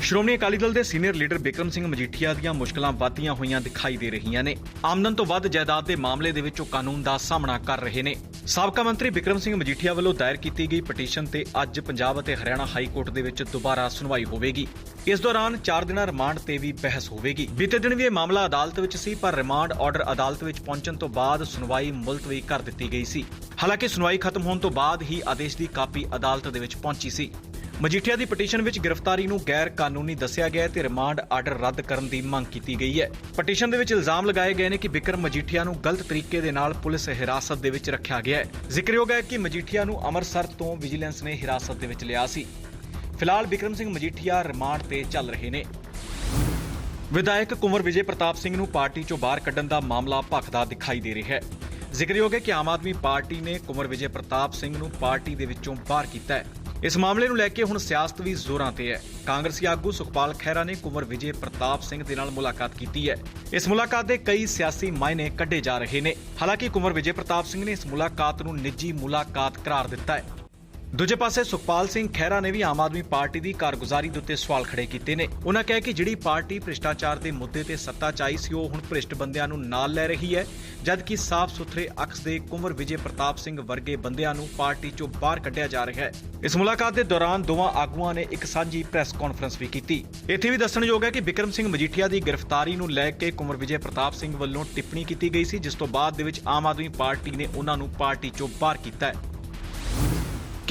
ਸ਼੍ਰੋਮਣੀ ਅਕਾਲੀ ਦਲ ਦੇ senior leader Bikram Singh Majithia ਦੀਆਂ ਮੁਸ਼ਕਲਾਂ ਵੱਧਦੀਆਂ ਹੋਈਆਂ ਦਿਖਾਈ ਦੇ ਰਹੀਆਂ ਨੇ। ਆਮਦਨ ਤੋਂ ਵੱਧ ਜਾਇਦਾਦ ਦੇ ਮਾਮਲੇ ਦੇ ਵਿੱਚ ਉਹ ਕਾਨੂੰਨ ਦਾ ਸਾਹਮਣਾ ਕਰ ਰਹੇ ਨੇ। ਸਾਬਕਾ ਮੰਤਰੀ ਬਿਕਰਮ ਸਿੰਘ ਮਜੀਠੀਆ ਵੱਲੋਂ ਦਾਇਰ ਕੀਤੀ ਗਈ ਪਟੀਸ਼ਨ ਤੇ ਅੱਜ ਪੰਜਾਬ ਅਤੇ ਹਰਿਆਣਾ ਹਾਈ ਕੋਰਟ ਦੇ ਵਿੱਚ ਦੁਬਾਰਾ ਸੁਣਵਾਈ ਹੋਵੇਗੀ। ਇਸ ਦੌਰਾਨ 4 ਦਿਨਾਂ ਰਿਮਾਂਡ ਤੇ ਵੀ ਬਹਿਸ ਹੋਵੇਗੀ। ਬੀਤੇ ਦਿਨ ਵੀ ਇਹ ਮਾਮਲਾ ਅਦਾਲਤ ਵਿੱਚ ਸੀ, ਪਰ ਰਿਮਾਂਡ ਆਰਡਰ ਅਦਾਲਤ ਵਿੱਚ ਪਹੁੰਚਣ ਤੋਂ ਬਾਅਦ ਸੁਣਵਾਈ ਮੁਲਤਵੀ ਕਰ ਦਿੱਤੀ ਗਈ ਸੀ। ਹਾਲਾਂਕਿ ਸੁਣਵਾਈ ਖਤਮ ਹੋਣ ਤੋਂ ਬਾਅਦ ਹੀ ਆਦੇਸ਼ ਦੀ ਕਾਪੀ ਅਦਾਲਤ ਦੇ ਵਿੱਚ ਪਹੁੰਚੀ ਸੀ। ਮਜੀਠੀਆ ਦੀ ਪਟੀਸ਼ਨ ਵਿੱਚ ਗ੍ਰਿਫਤਾਰੀ ਨੂੰ ਗੈਰ ਕਾਨੂੰਨੀ ਦੱਸਿਆ ਗਿਆ ਹੈ ਤੇ ਰਿਮਾਂਡ ਆਰਡਰ ਰੱਦ ਕਰਨ ਦੀ ਮੰਗ ਕੀਤੀ ਗਈ ਹੈ। ਪਟੀਸ਼ਨ ਦੇ ਵਿੱਚ ਇਲਜ਼ਾਮ ਲਗਾਏ ਗਏ ਨੇ ਕਿ ਬਿਕਰਮ ਮਜੀਠੀਆ ਨੂੰ ਗਲਤ ਤਰੀਕੇ ਦੇ ਨਾਲ ਪੁਲਿਸ ਹਿਰਾਸਤ ਦੇ ਵਿੱਚ ਰੱਖਿਆ ਗਿਆ ਹੈ। ਜ਼ਿਕਰਯੋਗ ਹੈ ਕਿ ਮਜੀਠੀਆ ਨੂੰ ਅੰਮ੍ਰਿਤਸਰ ਤੋਂ ਵਿਜੀਲੈਂਸ ਨੇ ਹਿਰਾਸਤ ਦੇ ਵਿੱਚ ਲਿਆ ਸੀ। ਫਿਲਹਾਲ ਬਿਕਰਮ ਸਿੰਘ ਮਜੀਠੀਆ ਰਿਮਾਂਡ ਤੇ ਚੱਲ ਰਹੇ ਨੇ। ਵਿਧਾਇਕ ਕੁੰਵਰ ਵਿਜੇ ਪ੍ਰਤਾਪ ਸਿੰਘ ਨੂੰ ਪਾਰਟੀ ਚੋਂ ਬਾਹਰ ਕੱਢਣ ਦਾ ਮਾਮਲਾ ਭਖਦਾ ਦਿਖਾਈ ਦੇ ਰਿਹਾ ਹੈ। ਜ਼ਿਕਰਯੋਗ ਹੈ ਕਿ ਆਮ ਆਦਮੀ ਪਾਰਟੀ ਨੇ ਕੁੰਵਰ ਵਿਜੇ ਪ੍ਰਤਾਪ ਸਿੰਘ ਨੂੰ ਪਾਰਟੀ ਦੇ ਵਿੱਚੋਂ ਬਾਹਰ ਕੀਤਾ ਹੈ। ਇਸ ਮਾਮਲੇ ਨੂੰ ਲੈ ਕੇ ਹੁਣ ਸਿਆਸਤ ਵੀ ਜ਼ੋਰਾਂ ਤੇ ਹੈ। ਕਾਂਗਰਸੀ ਆਗੂ ਸੁਖਪਾਲ ਖਹਿਰਾ ਨੇ ਕੁੰਵਰ ਵਿਜੇ ਪ੍ਰਤਾਪ ਸਿੰਘ ਦੇ ਨਾਲ ਮੁਲਾਕਾਤ ਕੀਤੀ ਹੈ। ਇਸ ਮੁਲਾਕਾਤ ਦੇ ਕਈ ਸਿਆਸੀ ਮਾਇਨੇ ਕੱਢੇ ਜਾ ਰਹੇ ਨੇ। ਹਾਲਾਂਕਿ ਕੁੰਵਰ ਵਿਜੇ ਪ੍ਰਤਾਪ ਸਿੰਘ ਨੇ ਇਸ ਮੁਲਾਕਾਤ ਨੂੰ ਨਿੱਜੀ ਮੁਲਾਕਾਤ ਕਰਾਰ ਦਿੱਤਾ ਹੈ। ਦੂਜੇ ਪਾਸੇ ਸੁਖਪਾਲ ਸਿੰਘ ਖਹਿਰਾ ਨੇ ਵੀ ਆਮ ਆਦਮੀ ਪਾਰਟੀ ਦੀ ਕਾਰਗੁਜ਼ਾਰੀ ਦੇ ਉੱਤੇ ਸਵਾਲ ਖੜੇ ਕੀਤੇ ਨੇ। ਉਹਨਾਂ ਕਿਹਾ ਕਿ ਜਿਹੜੀ ਪਾਰਟੀ ਭ੍ਰਿਸ਼ਟਾਚਾਰ ਦੇ ਮੁੱਦੇ ਤੇ ਸੱਤਾ 'ਚ ਆਈ ਸੀ, ਉਹ ਹੁਣ ਭ੍ਰਿਸ਼ਟ ਬੰਦਿਆਂ ਨੂੰ ਨਾਲ ਲੈ ਰਹੀ ਹੈ, ਜਦਕਿ ਸਾਫ਼ ਸੁਥਰੇ ਅਕਸ ਦੇ ਕੁੰਵਰ ਵਿਜੇ ਪ੍ਰਤਾਪ ਸਿੰਘ ਵਰਗੇ ਬੰਦਿਆਂ ਨੂੰ ਪਾਰਟੀ 'ਚੋਂ ਬਾਹਰ ਕੱਢਿਆ ਜਾ ਰਿਹਾ ਹੈ। ਇਸ ਮੁਲਾਕਾਤ ਦੇ ਦੌਰਾਨ ਦੋਵਾਂ ਆਗੂਆਂ ਨੇ ਇੱਕ ਸਾਂਝੀ ਪ੍ਰੈਸ ਕਾਨਫਰੰਸ ਵੀ ਕੀਤੀ। ਇੱਥੇ ਵੀ ਦੱਸਣਯੋਗ ਹੈ ਕਿ ਬਿਕਰਮ ਸਿੰਘ ਮਜੀਠੀਆ ਦੀ ਗ੍ਰਿਫਤਾਰੀ ਨੂੰ ਲੈ ਕੇ ਕੁੰਵਰ ਵਿਜੇ ਪ੍ਰਤਾਪ ਸਿੰਘ ਵੱਲੋਂ ਟਿੱਪਣੀ ਕੀਤੀ ਗਈ ਸੀ, ਜਿਸ ਤੋਂ ਬਾਅਦ ਦੇ ਵਿੱਚ ਆਮ ਆਦਮੀ ਪਾਰਟੀ ਨੇ ਉਹਨਾਂ ਨੂੰ ਪਾਰਟੀ 'ਚੋਂ ਬਾਹਰ ਕੀਤਾ ਹੈ।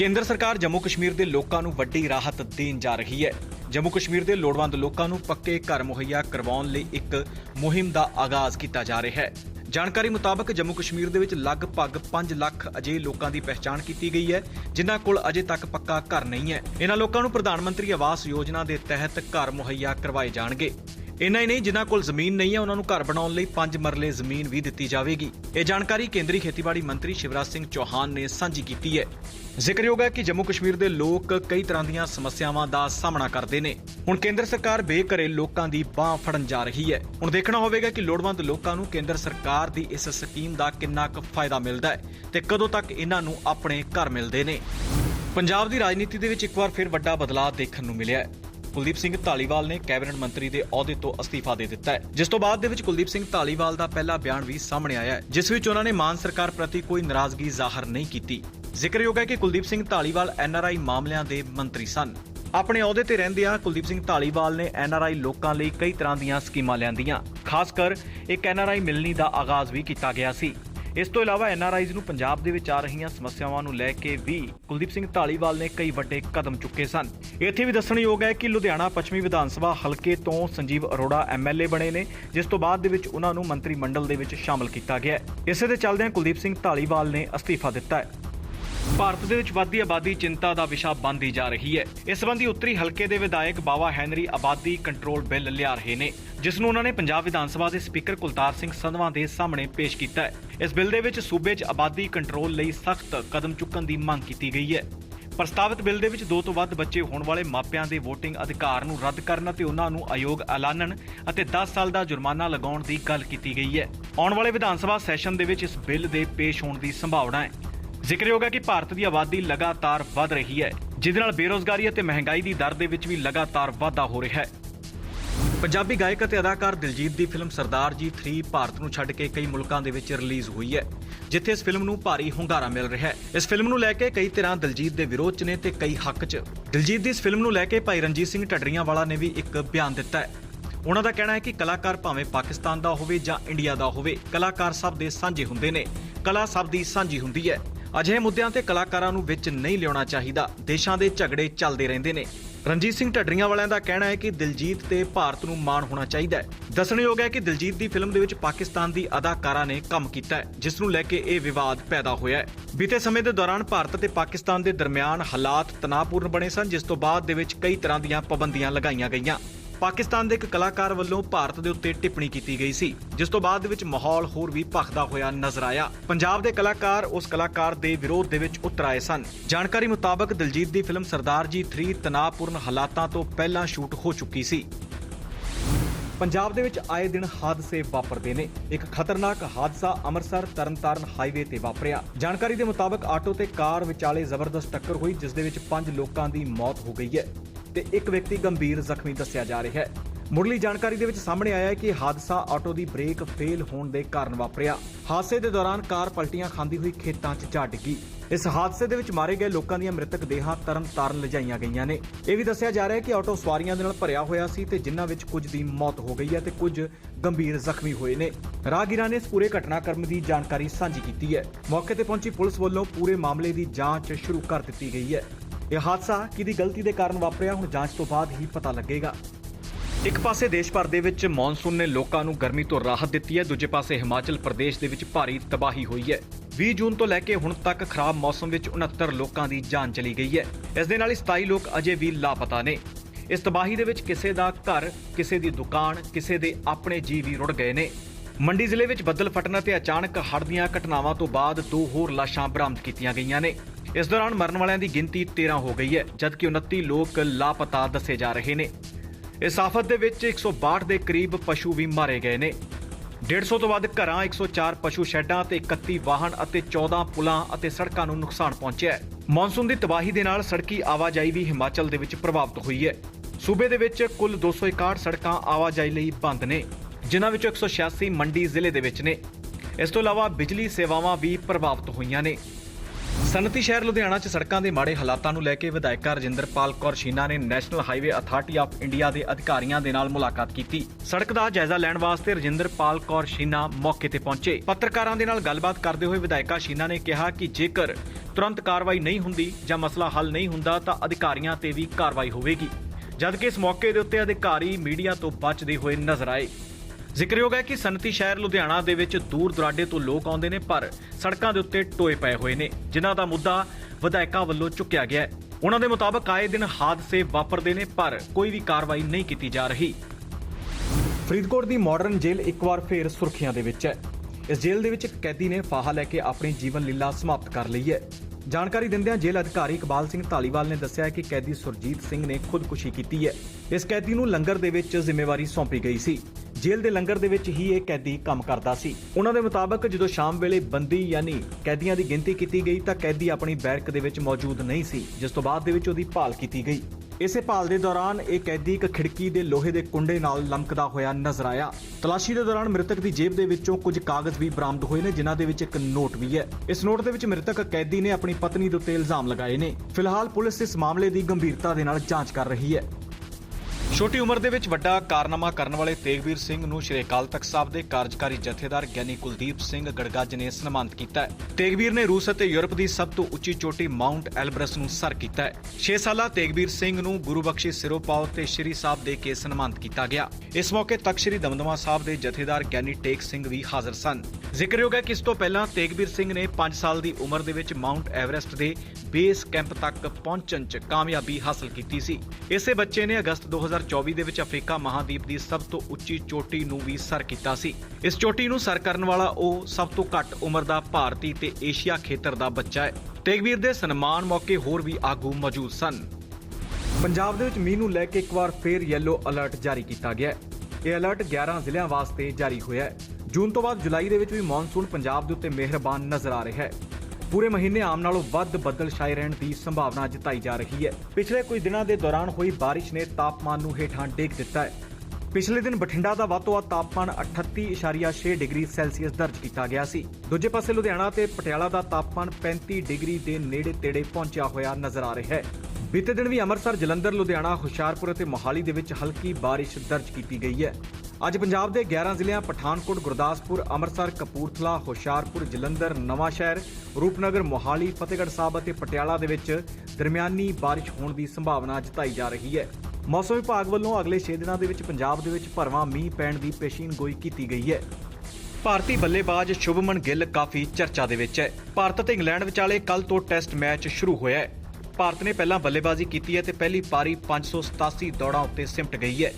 ਕੇਂਦਰ ਸਰਕਾਰ ਜੰਮੂ ਕਸ਼ਮੀਰ ਦੇ ਲੋਕਾਂ ਨੂੰ ਵੱਡੀ ਰਾਹਤ ਦੇਣ ਜਾ ਰਹੀ ਹੈ। ਜੰਮੂ ਕਸ਼ਮੀਰ ਦੇ ਲੋੜਵੰਦ ਲੋਕਾਂ ਨੂੰ ਪੱਕੇ ਘਰ ਮੁਹੱਈਆ ਕਰਵਾਉਣ ਲਈ ਇੱਕ ਮੁਹਿੰਮ ਦਾ ਆਗਾਜ਼ ਕੀਤਾ ਜਾ ਰਿਹਾ ਹੈ। ਜਾਣਕਾਰੀ ਮੁਤਾਬਕ ਜੰਮੂ ਕਸ਼ਮੀਰ ਦੇ ਵਿੱਚ ਲਗਭਗ 5 ਲੱਖ ਅਜਿਹੇ ਲੋਕਾਂ ਦੀ ਪਛਾਣ ਕੀਤੀ ਗਈ ਹੈ, ਜਿਨ੍ਹਾਂ ਕੋਲ ਅਜੇ ਤੱਕ ਪੱਕਾ ਘਰ ਨਹੀਂ ਹੈ। ਇਹਨਾਂ ਲੋਕਾਂ ਨੂੰ ਪ੍ਰਧਾਨ ਮੰਤਰੀ ਆਵਾਸ ਯੋਜਨਾ ਦੇ ਤਹਿਤ ਘਰ ਮੁਹੱਈਆ ਕਰਵਾਏ ਜਾਣਗੇ। ਇੰਨਾ ਹੀ ਨਹੀਂ, ਜਿਨ੍ਹਾਂ ਕੋਲ ਜ਼ਮੀਨ ਨਹੀਂ ਹੈ, ਉਹਨਾਂ ਨੂੰ ਘਰ ਬਣਾਉਣ ਲਈ 5 ਮਰਲੇ ਜ਼ਮੀਨ ਵੀ ਦਿੱਤੀ ਜਾਵੇਗੀ। ਇਹ ਜਾਣਕਾਰੀ ਕੇਂਦਰੀ ਖੇਤੀਬਾੜੀ ਮੰਤਰੀ ਸ਼ਿਵਰਾਜ ਸਿੰਘ ਚੌਹਾਨ ਨੇ ਸਾਂਝੀ ਕੀਤੀ ਹੈ। ਜ਼ਿਕਰਯੋਗ ਹੈ ਕਿ ਜੰਮੂ ਕਸ਼ਮੀਰ ਦੇ ਲੋਕ ਕਈ ਤਰ੍ਹਾਂ ਦੀਆਂ ਸਮੱਸਿਆਵਾਂ ਦਾ ਸਾਹਮਣਾ ਕਰਦੇ ਨੇ। ਹੁਣ ਕੇਂਦਰ ਸਰਕਾਰ ਬੇਘਰੇ ਲੋਕਾਂ ਦੀ ਬਾਹ ਫੜਨ ਜਾ ਰਹੀ ਹੈ। ਹੁਣ ਦੇਖਣਾ ਹੋਵੇਗਾ ਕਿ ਲੋੜਵੰਦ ਲੋਕਾਂ ਨੂੰ ਕੇਂਦਰ ਸਰਕਾਰ ਦੀ ਇਸ ਸਕੀਮ ਦਾ ਕਿੰਨਾ ਕੁ ਫਾਇਦਾ ਮਿਲਦਾ ਹੈ ਤੇ ਕਦੋਂ ਤੱਕ ਇਹਨਾਂ ਨੂੰ ਆਪਣੇ ਘਰ ਮਿਲਦੇ ਨੇ। ਪੰਜਾਬ ਦੀ ਰਾਜਨੀਤੀ ਦੇ ਵਿੱਚ ਇੱਕ ਵਾਰ ਫਿਰ ਵੱਡਾ ਬਦਲਾਅ ਦੇਖਣ ਨੂੰ ਮਿਲਿਆ ਹੈ। ਕੁਲਦੀਪ ਸਿੰਘ ਢਾਲੀਵਾਲ ਨੇ ਕੈਬਨਿਟ ਮੰਤਰੀ ਦੇ ਅਹੁਦੇ ਤੋਂ ਅਸਤੀਫਾ ਦੇ ਦਿੱਤਾ ਹੈ। ਜਿਸ ਤੋਂ ਬਾਅਦ ਦੇ ਵਿੱਚ ਕੁਲਦੀਪ ਸਿੰਘ ਢਾਲੀਵਾਲ ਦਾ ਪਹਿਲਾ ਬਿਆਨ ਵੀ ਸਾਹਮਣੇ ਆਇਆ ਹੈ, ਜਿਸ ਵਿੱਚ ਉਹਨਾਂ ਨੇ ਮਾਨ ਸਰਕਾਰ ਪ੍ਰਤੀ ਕੋਈ ਨਾਰਾਜ਼ਗੀ ਜ਼ਾਹਰ ਨਹੀਂ ਕੀਤੀ। ਜ਼ਿਕਰਯੋਗ ਹੈ ਕਿ ਕੁਲਦੀਪ ਸਿੰਘ ਢਾਲੀਵਾਲ ਐਨਆਰਆਈ ਮਾਮਲਿਆਂ ਦੇ ਮੰਤਰੀ ਸਨ। ਆਪਣੇ ਅਹੁਦੇ ਤੇ ਰਹਿੰਦਿਆਂ ਕੁਲਦੀਪ ਸਿੰਘ ਢਾਲੀਵਾਲ ਨੇ ਐਨਆਰਆਈ ਲੋਕਾਂ ਲਈ ਕਈ ਤਰ੍ਹਾਂ ਦੀਆਂ ਸਕੀਮਾਂ ਲਿਆਂਦੀਆਂ। ਖਾਸ ਕਰ ਇੱਕ ਐਨਆਰਆਈ ਮਿਲਣੀ ਦਾ ਆਗਾਜ਼ ਵੀ ਕੀਤਾ ਗਿਆ ਸੀ। ਇਸ ਤੋਂ ਇਲਾਵਾ ਐਨਆਰਆਈਜ਼ ਨੂੰ ਪੰਜਾਬ ਦੇ ਵਿੱਚ ਆ ਰਹੀਆਂ ਸਮੱਸਿਆਵਾਂ ਨੂੰ ਲੈ ਕੇ ਵੀ ਕੁਲਦੀਪ ਸਿੰਘ ਢਾਲੀਵਾਲ ਨੇ ਕਈ ਵੱਡੇ ਕਦਮ ਚੁੱਕੇ ਸਨ। ਇੱਥੇ ਵੀ ਦੱਸਣਯੋਗ ਹੈ ਕਿ ਲੁਧਿਆਣਾ ਪੱਛਮੀ ਵਿਧਾਨ ਸਭਾ ਹਲਕੇ ਤੋਂ ਸੰਜੀਵ ਅਰੋੜਾ ਐਮਐਲਏ ਬਣੇ ਨੇ, ਜਿਸ ਤੋਂ ਬਾਅਦ ਦੇ ਵਿੱਚ ਉਹਨਾਂ ਨੂੰ ਮੰਤਰੀ ਮੰਡਲ ਦੇ ਵਿੱਚ ਸ਼ਾਮਲ ਕੀਤਾ ਗਿਆ ਇਸੇ ਦੇ ਚੱਲਦਿਆਂ ਕੁਲਦੀਪ ਸਿੰਘ ਢਾਲੀਵਾਲ ਨੇ ਅਸਤੀਫਾ ਦਿੱਤਾ ਹੈ। ਭਾਰਤ ਦੇ ਵਿੱਚ ਵੱਧਦੀ ਆਬਾਦੀ ਚਿੰਤਾ ਦਾ ਵਿਸ਼ਾ ਬਣਦੀ ਜਾ ਰਹੀ ਹੈ। ਇਸ ਸੰਬੰਧੀ ਉੱਤਰੀ ਹਲਕੇ ਦੇ ਵਿਧਾਇਕ ਬਾਵਾ ਹੈਨਰੀ ਆਬਾਦੀ ਕੰਟਰੋਲ ਬਿੱਲ ਲਿਆ ਰਹੇ ਨੇ, ਜਿਸ ਨੂੰ ਉਹਨਾਂ ਨੇ ਪੰਜਾਬ ਵਿਧਾਨ ਸਭਾ ਦੇ ਸਪੀਕਰ ਕੁਲਤਾਰ ਸਿੰਘ ਸੰਧਵਾਂ ਦੇ ਸਾਹਮਣੇ ਪੇਸ਼ ਕੀਤਾ ਹੈ। ਇਸ ਬਿੱਲ ਦੇ ਵਿੱਚ ਸੂਬੇ 'ਚ ਆਬਾਦੀ ਕੰਟਰੋਲ ਲਈ ਸਖਤ ਕਦਮ ਚੁੱਕਣ ਦੀ ਮੰਗ ਕੀਤੀ ਗਈ ਹੈ। ਪ੍ਰਸਤਾਵਿਤ ਬਿੱਲ ਦੇ ਵਿੱਚ ਦੋ ਤੋਂ ਵੱਧ ਬੱਚੇ ਹੋਣ ਵਾਲੇ ਮਾਪਿਆਂ ਦੇ VOTING ਅਧਿਕਾਰ ਨੂੰ ਰੱਦ ਕਰਨ ਅਤੇ ਉਹਨਾਂ ਨੂੰ ਅਯੋਗ ਐਲਾਨਣ ਅਤੇ 10 ਸਾਲ ਦਾ ਜੁਰਮਾਨਾ ਲਗਾਉਣ ਦੀ ਗੱਲ ਕੀਤੀ ਗਈ ਹੈ। ਆਉਣ ਵਾਲੇ ਵਿਧਾਨ ਸਭਾ ਸੈਸ਼ਨ ਦੇ ਵਿੱਚ ਇਸ ਬਿੱਲ ਦੇ ਪੇਸ਼ ਹੋਣ ਦੀ ਸੰਭਾਵਨਾ ਹੈ। ਜ਼ਿਕਰਯੋਗ ਹੈ ਕਿ ਭਾਰਤ ਦੀ ਆਬਾਦੀ ਲਗਾਤਾਰ ਵਧ ਰਹੀ ਹੈ, ਜਿਹਦੇ ਨਾਲ ਬੇਰੋਜ਼ਗਾਰੀ ਅਤੇ ਮਹਿੰਗਾਈ ਦੀ ਦਰ ਦੇ ਵਿੱਚ ਵੀ ਲਗਾਤਾਰ ਵਾਧਾ ਹੋ ਰਿਹਾ ਹੈ। ਪੰਜਾਬੀ ਗਾਇਕ ਅਤੇ ਅਦਾਕਾਰ ਦਿਲਜੀਤ ਦੀ ਫਿਲਮ ਸਰਦਾਰ ਜੀ 3 ਭਾਰਤ ਨੂੰ ਛੱਡ ਕੇ ਕਈ ਮੁਲਕਾਂ ਦੇ ਵਿੱਚ ਰਿਲੀਜ਼ ਹੋਈ ਹੈ, ਜਿੱਥੇ ਇਸ ਫਿਲਮ ਨੂੰ ਭਾਰੀ ਹੁੰਗਾਰਾ ਮਿਲ ਰਿਹਾ ਹੈ। ਇਸ ਫਿਲਮ ਨੂੰ ਲੈ ਕੇ ਕਈ ਤਰ੍ਹਾਂ ਦਿਲਜੀਤ ਦੇ ਵਿਰੋਧ 'ਚ ਨੇ ਤੇ ਕਈ ਹੱਕ 'ਚ। ਦਿਲਜੀਤ ਦੀ ਇਸ ਫਿਲਮ ਨੂੰ ਲੈ ਕੇ ਭਾਈ ਰਣਜੀਤ ਸਿੰਘ ਢੱਡਰੀਆਂ ਵਾਲਾ ਨੇ ਵੀ ਇੱਕ ਬਿਆਨ ਦਿੱਤਾ ਹੈ। ਉਹਨਾਂ ਦਾ ਕਹਿਣਾ ਹੈ ਕਿ ਕਲਾਕਾਰ ਭਾਵੇਂ ਪਾਕਿਸਤਾਨ ਦਾ ਹੋਵੇ ਜਾਂ ਇੰਡੀਆ ਦਾ ਹੋਵੇ, ਕਲਾਕਾਰ ਸਭ ਦੇ ਸਾਂਝੇ ਹੁੰਦੇ ਨੇ। ਕਲਾ ਸਭ ਦੀ ਸਾਂਝੀ ਹੁੰਦੀ ਹੈ। ਅਜਿਹੇ ਮੁੱਦਿਆਂ ਤੇ ਕਲਾਕਾਰਾਂ ਨੂੰ ਵਿੱਚ ਨਹੀਂ ਲਿਆਉਣਾ ਚਾਹੀਦਾ। ਦੇਸ਼ਾਂ ਦੇ ਝਗੜੇ ਚੱਲਦੇ ਰਹਿੰਦੇ ਨੇ। ਰਣਜੀਤ ਸਿੰਘ ਢੱਡਰੀਆਂ ਵਾਲਿਆਂ ਦਾ ਕਹਿਣਾ ਹੈ ਕਿ ਦਿਲਜੀਤ ਤੇ ਭਾਰਤ ਨੂੰ ਮਾਣ ਹੋਣਾ ਚਾਹੀਦਾ ਹੈ। ਦੱਸਣਯੋਗ ਹੈ ਕਿ ਦਿਲਜੀਤ ਦੀ ਫਿਲਮ ਦੇ ਵਿੱਚ ਪਾਕਿਸਤਾਨ ਦੀ ਅਦਾਕਾਰਾ ਨੇ ਕੰਮ ਕੀਤਾ ਹੈ, ਜਿਸ ਨੂੰ ਲੈ ਕੇ ਇਹ ਵਿਵਾਦ ਪੈਦਾ ਹੋਇਆ ਹੈ। ਬੀਤੇ ਸਮੇਂ ਦੇ ਦੌਰਾਨ ਭਾਰਤ ਤੇ ਪਾਕਿਸਤਾਨ ਦੇ ਦਰਮਿਆਨ ਹਾਲਾਤ ਤਣਾਅਪੂਰਨ ਬਣੇ ਸਨ, ਜਿਸ ਤੋਂ ਬਾਅਦ ਦੇ ਵਿੱਚ ਕਈ ਤਰ੍ਹਾਂ ਦੀਆਂ ਪਾਬੰਦੀਆਂ ਲਗਾਈਆਂ ਗਈਆਂ। ਪਾਕਿਸਤਾਨ ਦੇ ਇੱਕ ਕਲਾਕਾਰ ਵੱਲੋਂ ਭਾਰਤ ਦੇ ਉੱਤੇ ਟਿੱਪਣੀ ਕੀਤੀ ਗਈ ਸੀ, ਜਿਸ ਤੋਂ ਬਾਅਦ ਵਿੱਚ ਮਾਹੌਲ ਹੋਰ ਵੀ ਭਖਦਾ ਹੋਇਆ ਨਜ਼ਰ ਆਇਆ। ਪੰਜਾਬ ਦੇ ਕਲਾਕਾਰ ਉਸ ਕਲਾਕਾਰ ਦੇ ਵਿਰੋਧ ਦੇ ਵਿੱਚ ਉਤਰ ਆਏ ਸਨ। ਜਾਣਕਾਰੀ ਮੁਤਾਬਕ ਦਿਲਜੀਤ ਦੀ ਫਿਲਮ ਸਰਦਾਰ ਜੀ 3 ਤਣਾਅਪੂਰਨ ਹਾਲਾਤਾਂ ਤੋਂ ਪਹਿਲਾਂ ਸ਼ੂਟ ਹੋ ਚੁੱਕੀ ਸੀ। ਪੰਜਾਬ ਦੇ ਵਿੱਚ ਆਏ ਦਿਨ ਹਾਦਸੇ ਵਾਪਰਦੇ ਨੇ। ਇੱਕ ਖਤਰਨਾਕ ਹਾਦਸਾ ਅੰਮ੍ਰਿਤਸਰ ਤਰਨਤਾਰਨ ਹਾਈਵੇ ਤੇ ਵਾਪਰਿਆ। ਜਾਣਕਾਰੀ ਦੇ ਮੁਤਾਬਕ ਆਟੋ ਤੇ ਕਾਰ ਵਿਚਾਲੇ ਜ਼ਬਰਦਸਤ ਟੱਕਰ ਹੋਈ, ਜਿਸ ਦੇ ਵਿੱਚ 5 ਲੋਕਾਂ ਦੀ ਮੌਤ ਹੋ ਗਈ ਹੈ। ਤੇ ਇੱਕ ਵਿਅਕਤੀ ਗੰਭੀਰ ਜ਼ਖਮੀ ਦੱਸਿਆ ਜਾ ਰਿਹਾ ਹੈ। ਮੁੱਢਲੀ ਜਾਣਕਾਰੀ ਦੇ ਵਿੱਚ ਸਾਹਮਣੇ ਆਇਆ ਹੈ ਕਿ ਹਾਦਸਾ ਆਟੋ ਦੀ ਬ੍ਰੇਕ ਫੇਲ ਹੋਣ ਦੇ ਕਾਰਨ ਵਾਪਰਿਆ। ਹਾਦਸੇ ਦੇ ਦੌਰਾਨ ਕਾਰ ਪਲਟੀਆਂ ਖਾਂਦੀ ਹੋਈ ਖੇਤਾਂ 'ਚ ਜਾ ਡਿੱਗੀ ਇਸ ਹਾਦਸੇ ਦੇ ਵਿੱਚ ਮਾਰੇ ਗਏ ਲੋਕਾਂ ਦੀਆਂ ਮ੍ਰਿਤਕ ਦੇਹਾਂ ਤਰਨ ਲਿਜਾਈਆਂ ਗਈਆਂ ਨੇ। ਇਹ ਵੀ ਦੱਸਿਆ ਜਾ ਰਿਹਾ ਹੈ ਕਿ ਆਟੋ ਸਵਾਰੀਆਂ ਦੇ ਨਾਲ ਭਰਿਆ ਹੋਇਆ ਸੀ ਤੇ ਜਿਨ੍ਹਾਂ ਵਿੱਚ ਕੁਝ ਦੀ ਮੌਤ ਹੋ ਗਈ ਹੈ ਤੇ ਕੁਝ ਗੰਭੀਰ ਜ਼ਖਮੀ ਹੋਏ ਨੇ। ਰਾਹਗੀਰਾਂ ਨੇ ਇਸ ਪੂਰੇ ਘਟਨਾਕ੍ਰਮ ਦੀ ਜਾਣਕਾਰੀ ਸਾਂਝੀ ਕੀਤੀ ਹੈ। ਮੌਕੇ ਤੇ ਪਹੁੰਚੀ ਪੁਲਿਸ ਵੱਲੋਂ ਪੂਰੇ ਮਾਮਲੇ ਦੀ ਜਾਂਚ ਸ਼ੁਰੂ ਕਰ ਦਿੱਤੀ ਗਈ ਹੈ। ਇਹ ਹਾਦਸਾ ਕਿਹਦੀ ਗਲਤੀ ਦੇ ਕਾਰਨ ਵਾਪਰਿਆ, ਹੁਣ ਜਾਂਚ ਤੋਂ ਬਾਅਦ ਹੀ ਪਤਾ ਲੱਗੇਗਾ। ਇੱਕ ਪਾਸੇ ਦੇਸ਼ ਭਰ ਦੇ ਵਿੱਚ ਮੌਨਸੂਨ ਨੇ ਲੋਕਾਂ ਨੂੰ ਗਰਮੀ ਤੋਂ ਰਾਹਤ ਦਿੱਤੀ ਹੈ, ਦੂਜੇ ਪਾਸੇ ਹਿਮਾਚਲ ਪ੍ਰਦੇਸ਼ ਦੇ ਵਿੱਚ ਭਾਰੀ ਤਬਾਹੀ ਹੋਈ ਹੈ। 20 ਜੂਨ ਤੋਂ ਲੈ ਕੇ ਹੁਣ ਤੱਕ ਖਰਾਬ ਮੌਸਮ ਵਿੱਚ 69 ਲੋਕਾਂ ਦੀ ਜਾਨ ਚਲੀ ਗਈ ਹੈ। ਇਸ ਦੇ ਨਾਲ ਹੀ 27 ਲੋਕ ਅਜੇ ਵੀ ਲਾਪਤਾ ਨੇ। ਇਸ ਤਬਾਹੀ ਦੇ ਵਿੱਚ ਕਿਸੇ ਦਾ ਘਰ, ਕਿਸੇ ਦੀ ਦੁਕਾਨ, ਕਿਸੇ ਦੇ ਆਪਣੇ ਜੀਵ ਵੀ ਰੁੜ ਗਏ ਨੇ। ਮੰਡੀ ਜ਼ਿਲ੍ਹੇ ਵਿੱਚ ਬੱਦਲ ਫਟਣ ਅਤੇ ਅਚਾਨਕ ਹੜ੍ਹ ਦੀਆਂ ਘਟਨਾਵਾਂ ਤੋਂ ਬਾਅਦ ਦੋ ਹੋਰ ਲਾਸ਼ਾਂ ਬਰਾਮਦ ਕੀਤੀਆਂ ਗਈਆਂ ਨੇ। ਇਸ ਦੌਰਾਨ ਮਰਨ ਵਾਲਿਆਂ ਦੀ ਗਿਣਤੀ 13 ਹੋ ਗਈ ਹੈ, ਜਦਕਿ 29 ਲੋਕ ਲਾਪਤਾ ਦੱਸੇ ਜਾ ਰਹੇ ਨੇ। ਇਸ ਆਫਤ ਦੇ ਵਿੱਚ 162 ਦੇ ਕਰੀਬ ਪਸ਼ੂ ਵੀ ਮਾਰੇ ਗਏ ਨੇ। 150 ਤੋਂ ਵੱਧ ਘਰਾਂ 104 ਪਸ਼ੂ ਸ਼ੈੱਡਾਂ ਤੇ 31 ਵਾਹਨ ਅਤੇ 14 ਪੁਲਾਂ ਅਤੇ ਸੜਕਾਂ ਨੂੰ ਨੁਕਸਾਨ ਪਹੁੰਚਿਆ ਹੈ। ਮੌਨਸੂਨ ਦੀ ਤਬਾਹੀ ਦੇ ਨਾਲ ਸੜਕੀ ਆਵਾਜਾਈ ਵੀ ਹਿਮਾਚਲ ਦੇ ਵਿੱਚ ਪ੍ਰਭਾਵਿਤ ਹੋਈ ਹੈ। ਸੂਬੇ ਦੇ ਵਿੱਚ ਕੁੱਲ 261 ਸੜਕਾਂ ਆਵਾਜਾਈ ਲਈ ਬੰਦ ਨੇ, ਜਿਨ੍ਹਾਂ ਵਿੱਚੋਂ 186 ਮੰਡੀ ਜ਼ਿਲ੍ਹੇ ਦੇ ਵਿੱਚ ਨੇ। ਇਸ ਤੋਂ ਇਲਾਵਾ ਬਿਜਲੀ ਸੇਵਾਵਾਂ ਵੀ ਪ੍ਰਭਾਵਿਤ ਹੋਈਆਂ ਨੇ। ਸਨਅਤੀ ਸ਼ਹਿਰ ਲੁਧਿਆਣਾ 'ਚ ਸੜਕਾਂ ਦੇ ਮਾੜੇ ਹਾਲਾਤਾਂ ਨੂੰ ਲੈ ਕੇ ਵਿਧਾਇਕ ਰਜਿੰਦਰਪਾਲ ਕੌਰ ਸ਼ੀਨਾ ਨੇ National Highway Authority of India ਦੇ ਅਧਿਕਾਰੀਆਂ ਦੇ ਨਾਲ ਮੁਲਾਕਾਤ ਕੀਤੀ। ਸੜਕ ਦਾ ਜਾਇਜ਼ਾ ਲੈਣ ਵਾਸਤੇ ਰਜਿੰਦਰਪਾਲ ਕੌਰ ਸ਼ੀਨਾ ਮੌਕੇ ਤੇ ਪਹੁੰਚੇ। ਪੱਤਰਕਾਰਾਂ ਦੇ ਨਾਲ ਗੱਲਬਾਤ ਕਰਦੇ ਹੋਏ ਵਿਧਾਇਕਾ ਸ਼ੀਨਾ ਨੇ ਕਿਹਾ ਕਿ ਜੇਕਰ ਤੁਰੰਤ ਕਾਰਵਾਈ ਨਹੀਂ ਹੁੰਦੀ ਜਾਂ ਮਸਲਾ ਹੱਲ ਨਹੀਂ ਹੁੰਦਾ ਤਾਂ ਅਧਿਕਾਰੀਆਂ ਤੇ ਵੀ ਕਾਰਵਾਈ ਹੋਵੇਗੀ। ਜਦਕਿ ਇਸ ਮੌਕੇ ਦੇ ਉੱਤੇ ਅਧਿਕਾਰੀ ਮੀਡੀਆ ਤੋਂ ਬਚਦੇ ਹੋਏ ਨਜ਼ਰ ਆਏ। ਜ਼ਿਕਰਯੋਗ ਹੈ ਕਿ ਸਨਅਤੀ ਸ਼ਹਿਰ ਲੁਧਿਆਣਾ ਦੇ ਵਿੱਚ ਦੂਰ ਦੁਰਾਡੇ ਤੋਂ ਲੋਕ ਆਉਂਦੇ ਨੇ, ਪਰ ਸੜਕਾਂ ਦੇ ਉੱਤੇ ਟੋਏ ਪਏ ਹੋਏ ਨੇ, ਜਿਨ੍ਹਾਂ ਦਾ ਮੁੱਦਾ ਵਿਧਾਇਕਾਂ ਵੱਲੋਂ ਚੁੱਕਿਆ ਗਿਆ ਹੈ। ਉਹਨਾਂ ਦੇ ਮੁਤਾਬਕ ਆਏ ਦਿਨ ਹਾਦਸੇ ਵਾਪਰਦੇ ਨੇ, ਪਰ ਕੋਈ ਵੀ ਕਾਰਵਾਈ ਨਹੀਂ ਕੀਤੀ ਜਾ ਰਹੀ। ਫਰੀਦਕੋਟ ਦੀ ਮਾਡਰਨ ਜੇਲ੍ਹ ਇੱਕ ਵਾਰ ਫੇਰ ਸੁਰਖੀਆਂ ਦੇ ਵਿੱਚ ਹੈ। ਇਸ ਜੇਲ੍ਹ ਦੇ ਵਿੱਚ ਕੈਦੀ ਨੇ ਫਾਹਾ ਲੈ ਕੇ ਆਪਣੀ ਜੀਵਨ ਲੀਲਾ ਸਮਾਪਤ ਕਰ ਲਈ ਹੈ। ਜਾਣਕਾਰੀ ਦਿੰਦਿਆਂ ਜੇਲ੍ਹ ਅਧਿਕਾਰੀ ਇਕਬਾਲ ਸਿੰਘ ਢਾਲੀਵਾਲ ਨੇ ਦੱਸਿਆ ਕਿ ਕੈਦੀ ਸੁਰਜੀਤ ਸਿੰਘ ਨੇ ਖੁਦਕੁਸ਼ੀ ਕੀਤੀ ਹੈ। ਇਸ ਕੈਦੀ ਨੂੰ ਲੰਗਰ ਦੇ ਵਿੱਚ ਜ਼ਿੰਮੇਵਾਰੀ ਸੌਂਪੀ ਗਈ ਸੀ। ਜੇਲ੍ਹ ਦੇ ਲੰਗਰ ਦੇ ਵਿੱਚ ਹੀ ਇਹ ਕੈਦੀ ਕੰਮ ਕਰਦਾ ਸੀ। ਉਹਨਾਂ ਦੇ ਮੁਤਾਬਕ ਜਦੋਂ ਸ਼ਾਮ ਵੇਲੇ ਬੰਦੀ ਯਾਨੀ ਕੈਦੀਆਂ ਦੀ ਗਿਣਤੀ ਕੀਤੀ ਗਈ ਤਾਂ ਕੈਦੀ ਆਪਣੀ ਬੈਰਕ ਦੇ ਵਿੱਚ ਮੌਜੂਦ ਨਹੀਂ ਸੀ, ਜਿਸ ਤੋਂ ਬਾਅਦ ਦੇ ਵਿੱਚ ਉਹਦੀ ਭਾਲ ਕੀਤੀ ਗਈ। ਇਸੇ ਭਾਲ ਦੇ ਦੌਰਾਨ ਇਹ ਕੈਦੀ ਇੱਕ ਖਿੜਕੀ ਦੇ ਲੋਹੇ ਦੇ ਕੁੰਡੇ ਨਾਲ ਲਮਕਦਾ ਹੋਇਆ ਨਜ਼ਰ ਆਇਆ। ਤਲਾਸ਼ੀ ਦੇ ਦੌਰਾਨ ਮ੍ਰਿਤਕ ਦੀ ਜੇਬ ਦੇ ਵਿੱਚੋਂ ਕੁਝ ਕਾਗਜ਼ ਵੀ ਬਰਾਮਦ ਹੋਏ ਨੇ, ਜਿਨ੍ਹਾਂ ਦੇ ਵਿੱਚ ਇੱਕ ਨੋਟ ਵੀ ਹੈ। ਇਸ ਨੋਟ ਦੇ ਵਿੱਚ ਮ੍ਰਿਤਕ ਕੈਦੀ ਨੇ ਆਪਣੀ ਪਤਨੀ ਦੇ ਉੱਤੇ ਇਲਜ਼ਾਮ ਲਗਾਏ ਨੇ। ਫਿਲਹਾਲ ਪੁਲਿਸ ਇਸ ਮਾਮਲੇ ਦੀ ਗੰਭੀਰਤਾ ਦੇ ਨਾਲ ਜਾਂਚ ਕਰ ਰਹੀ ਹੈ। ਛੋਟੀ ਉਮਰ ਦੇ ਵਿੱਚ ਵੱਡਾ ਕਾਰਨਾਮਾ ਕਰਨ ਵਾਲੇ ਤੇਗਵੀਰ ਸਿੰਘ ਨੂੰ ਸ਼੍ਰੀ ਅਕਾਲ ਤਖਤ ਸਾਹਿਬ ਦੇ ਕਾਰਜਕਾਰੀ ਜਥੇਦਾਰ ਗਿਆਨੀ ਕੁਲਦੀਪ ਸਿੰਘ ਗੜਗੱਜ ਨੇ ਸਨਮਾਨਿਤ ਕੀਤਾ ਹੈ। ਤੇਗਵੀਰ ਨੇ ਰੂਸ ਅਤੇ ਯੂਰਪ ਦੀ ਸਭ ਤੋਂ ਉੱਚੀ ਚੋਟੀ ਮਾਉਂਟ ਐਲਬਰਸ ਨੂੰ ਸਰ ਕੀਤਾ ਹੈ। 6 ਸਾਲਾ ਤੇਗਵੀਰ ਸਿੰਘ ਨੂੰ ਗੁਰੂ ਬਖਸ਼ੀ ਸਿਰੋਪਾਓ ਤੇ ਸ਼੍ਰੀ ਸਾਹਿਬ ਦੇ ਕੇ ਸਨਮਾਨਿਤ ਕੀਤਾ ਗਿਆ। ਇਸ ਮੌਕੇ ਤਖਤ ਸ਼੍ਰੀ ਦਮਦਮਾ ਸਾਹਿਬ ਦੇ ਜਥੇਦਾਰ ਗਿਆਨੀ ਟੇਕ ਸਿੰਘ ਵੀ ਹਾਜ਼ਰ ਸਨ। ਜ਼ਿਕਰਯੋਗ ਹੈ ਕਿ ਇਸ ਤੋਂ ਪਹਿਲਾਂ ਤੇਗਬੀਰ ਸਿੰਘ ਨੇ 5 ਸਾਲ ਦੀ ਉਮਰ ਦੇ ਵਿੱਚ ਮਾਊਂਟ ਐਵਰੈਸਟ ਦੇ ਬੇਸ ਕੈਂਪ ਤੱਕ ਪਹੁੰਚਣ 'ਚ ਕਾਮਯਾਬੀ ਹਾਸਲ ਕੀਤੀ ਸੀ। ਇਸੇ ਬੱਚੇ ਨੇ ਅਗਸਤ 2024 ਦੇ ਵਿੱਚ ਅਫਰੀਕਾ ਮਹਾਦੀਪ ਦੀ ਸਭ ਤੋਂ ਉੱਚੀ ਚੋਟੀ ਨੂੰ ਵੀ ਸਰ ਕੀਤਾ ਸੀ। ਇਸ ਚੋਟੀ ਨੂੰ ਸਰ ਕਰਨ ਵਾਲਾ ਉਹ ਸਭ ਤੋਂ ਘੱਟ ਉਮਰ ਦਾ ਭਾਰਤੀ ਤੇ ਏਸ਼ੀਆ ਖੇਤਰ ਦਾ ਬੱਚਾ ਹੈ। ਤੇਗਵੀਰ ਦੇ ਸਨਮਾਨ ਮੌਕੇ ਹੋਰ ਵੀ ਆਗੂ ਮੌਜੂਦ ਸਨ। ਪੰਜਾਬ ਦੇ ਵਿੱਚ ਮੀਂਹ ਨੂੰ ਲੈ ਕੇ ਇੱਕ ਵਾਰ ਫੇਰ ਯੈਲੋ ਅਲਰਟ ਜਾਰੀ ਕੀਤਾ ਗਿਆ ਹੈ। ਇਹ ਅਲਰਟ 11 ਜ਼ਿਲ੍ਹਿਆਂ ਵਾਸਤੇ ਜਾਰੀ ਹੋਇਆ ਹੈ। ਜੂਨ ਤੋਂ ਬਾਅਦ ਜੁਲਾਈ ਦੇ ਵਿੱਚ ਵੀ ਮੌਨਸੂਨ ਪੰਜਾਬ ਦੇ ਉੱਤੇ ਮਿਹਰਬਾਨ ਨਜ਼ਰ ਆ ਰਿਹਾ ਹੈ। ਪੂਰੇ ਮਹੀਨੇ ਆਮ ਨਾਲੋਂ ਵੱਧ ਬੱਦਲ ਛਾਏ ਰਹਿਣ ਦੀ ਸੰਭਾਵਨਾ ਜਤਾਈ ਜਾ ਰਹੀ ਹੈ। ਪਿਛਲੇ ਕੁਝ ਦਿਨਾਂ ਦੇ ਦੌਰਾਨ ਹੋਈ ਬਾਰਿਸ਼ ਨੇ ਤਾਪਮਾਨ ਨੂੰ ਹੇਠਾਂ ਡੇਕ ਦਿੱਤਾ ਹੈ। ਪਿਛਲੇ ਦਿਨ ਬਠਿੰਡਾ ਦਾ ਵੱਧ ਤੋਂ ਵੱਧ ਤਾਪਮਾਨ 38.6 ਡਿਗਰੀ ਸੈਲਸੀਅਸ ਦਰਜ ਕੀਤਾ ਗਿਆ ਸੀ। ਦੂਜੇ ਪਾਸੇ ਲੁਧਿਆਣਾ ਤੇ ਪਟਿਆਲਾ ਦਾ ਤਾਪਮਾਨ 35 ਡਿਗਰੀ ਦੇ ਨੇੜੇ ਤੇੜੇ ਪਹੁੰਚਿਆ ਹੋਇਆ ਨਜ਼ਰ ਆ ਰਿਹਾ ਹੈ। ਬੀਤੇ ਦਿਨ ਵੀ ਅੰਮ੍ਰਿਤਸਰ, ਜਲੰਧਰ, ਲੁਧਿਆਣਾ, ਹੁਸ਼ਿਆਰਪੁਰ ਅਤੇ ਮੋਹਾਲੀ ਦੇ ਵਿੱਚ ਹਲਕੀ ਬਾਰਿਸ਼ ਦਰਜ ਕੀਤੀ ਗਈ ਹੈ। ਅੱਜ ਪੰਜਾਬ ਦੇ 11 ਜ਼ਿਲ੍ਹਿਆਂ ਪਠਾਨਕੋਟ, ਗੁਰਦਾਸਪੁਰ, ਅੰਮ੍ਰਿਤਸਰ, ਕਪੂਰਥਲਾ, ਹੁਸ਼ਿਆਰਪੁਰ, ਜਲੰਧਰ, ਨਵਾਂ ਸ਼ਹਿਰ, ਰੂਪਨਗਰ, ਮੋਹਾਲੀ, ਫਤਿਹਗੜ੍ਹ ਸਾਹਿਬ ਅਤੇ ਪਟਿਆਲਾ ਦੇ ਵਿੱਚ ਦਰਮਿਆਨੀ ਬਾਰਿਸ਼ ਹੋਣ ਦੀ ਸੰਭਾਵਨਾ ਜਤਾਈ ਜਾ ਰਹੀ ਹੈ। ਮੌਸਮ ਵਿਭਾਗ ਵੱਲੋਂ ਅਗਲੇ 6 ਦਿਨਾਂ ਦੇ ਵਿੱਚ ਪੰਜਾਬ ਦੇ ਵਿੱਚ ਭਰਵਾਂ ਮੀਂਹ ਪੈਣ ਦੀ ਪੇਸ਼ੀਨਗੋਈ ਕੀਤੀ ਗਈ ਹੈ। ਭਾਰਤੀ ਬੱਲੇਬਾਜ਼ ਸ਼ੁਭਮਨ ਗਿੱਲ ਕਾਫੀ ਚਰਚਾ ਦੇ ਵਿੱਚ ਹੈ। ਭਾਰਤ ਅਤੇ ਇੰਗਲੈਂਡ ਵਿਚਾਲੇ ਕੱਲ ਤੋਂ ਟੈਸਟ ਮੈਚ ਸ਼ੁਰੂ ਹੋਇਆ ਹੈ। ਭਾਰਤ ਨੇ ਪਹਿਲਾਂ ਬੱਲੇਬਾਜ਼ੀ ਕੀਤੀ ਹੈ ਤੇ ਪਹਿਲੀ ਪਾਰੀ 587 ਦੌੜਾਂ ਉੱਤੇ ਸਿਮਟ ਗਈ ਹੈ।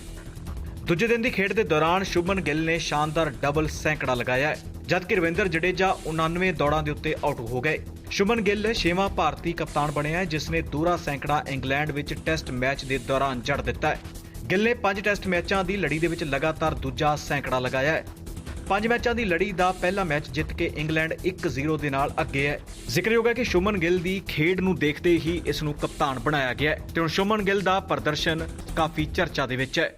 ਦੂਜੇ ਦਿਨ ਦੀ ਖੇਡ ਦੇ ਦੌਰਾਨ ਸ਼ੁਭਮਨ ਗਿੱਲ ਨੇ ਸ਼ਾਨਦਾਰ ਡਬਲ ਸੈਂਕੜਾ ਲਗਾਇਆ ਜਦਕਿ ਰਵਿੰਦਰ ਜਡੇਜਾ 99 ਦੌੜਾਂ ਦੇ ਉੱਤੇ ਆਊਟ ਹੋ ਗਏ। ਸ਼ੁਭਮਨ ਗਿੱਲ ਛੇਵਾਂ ਭਾਰਤੀ ਕਪਤਾਨ ਬਣਿਆ ਹੈ ਜਿਸ ਨੇ ਦੂਰਾ ਸੈਂਕੜਾ ਇੰਗਲੈਂਡ ਵਿੱਚ ਟੈਸਟ ਮੈਚ ਦੇ ਦੌਰਾਨ ਜੜ ਦਿੱਤਾ ਹੈ। ਗਿੱਲ ਨੇ 5 ਟੈਸਟ ਮੈਚਾਂ ਦੀ ਲੜੀ ਦੇ ਵਿੱਚ ਲਗਾਤਾਰ ਦੂਜਾ ਸੈਂਕੜਾ ਲਗਾਇਆ ਹੈ। ਪੰਜ ਮੈਚਾਂ ਦੀ ਲੜੀ ਦਾ ਪਹਿਲਾ ਮੈਚ ਜਿੱਤ ਕੇ ਇੰਗਲੈਂਡ 1-0 ਦੇ ਨਾਲ ਅੱਗੇ ਹੈ। ਜ਼ਿਕਰਯੋਗ ਹੈ ਕਿ ਸ਼ੁਮਨ ਗਿੱਲ ਦੀ ਖੇਡ ਨੂੰ ਦੇਖਦੇ ਹੀ ਇਸ ਨੂੰ ਕਪਤਾਨ ਬਣਾਇਆ ਗਿਆ ਤੇ ਹੁਣ ਸ਼ੁਮਨ ਗਿੱਲ ਦਾ ਪ੍ਰਦਰਸ਼ਨ ਕਾਫੀ ਚਰਚਾ ਦੇ ਵਿੱਚ ਹੈ।